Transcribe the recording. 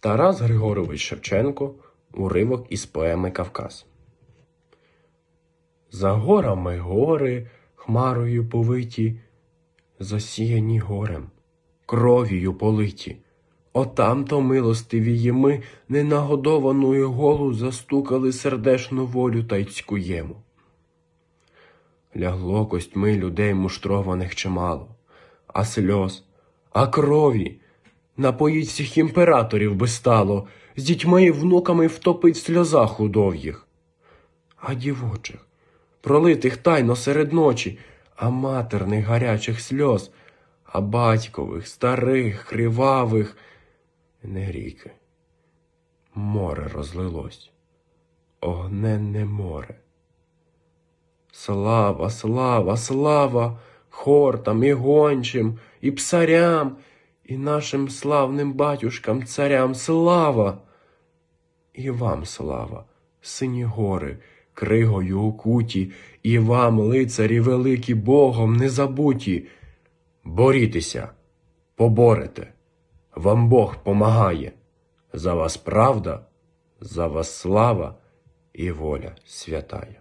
Тарас Григорович Шевченко уривок із поеми Кавказ. За горами гори, хмарою повиті, засіяні горем, кров'ю политі. Отам-то милостиві ми ненагодованою голу застукали сердешну волю та й. Лягло костьми людей муштрованих чимало, а сльоз, а крові. Напоїть всіх імператорів би стало, з дітьми і внуками втопить в сльозах удов'їх. А дівочих, пролитих тайно серед ночі, а матерних гарячих сльоз, а батькових, старих, кривавих, не ріки. Море розлилось, огненне море. Слава, слава, слава хортам і гончим, і псарям, і нашим славним батюшкам, царям слава. І вам слава, сині гори, кригою укуті, і вам, лицарі великі Богом не забуті. Борітеся, поборете, вам Бог помагає. За вас правда, за вас слава і воля святая.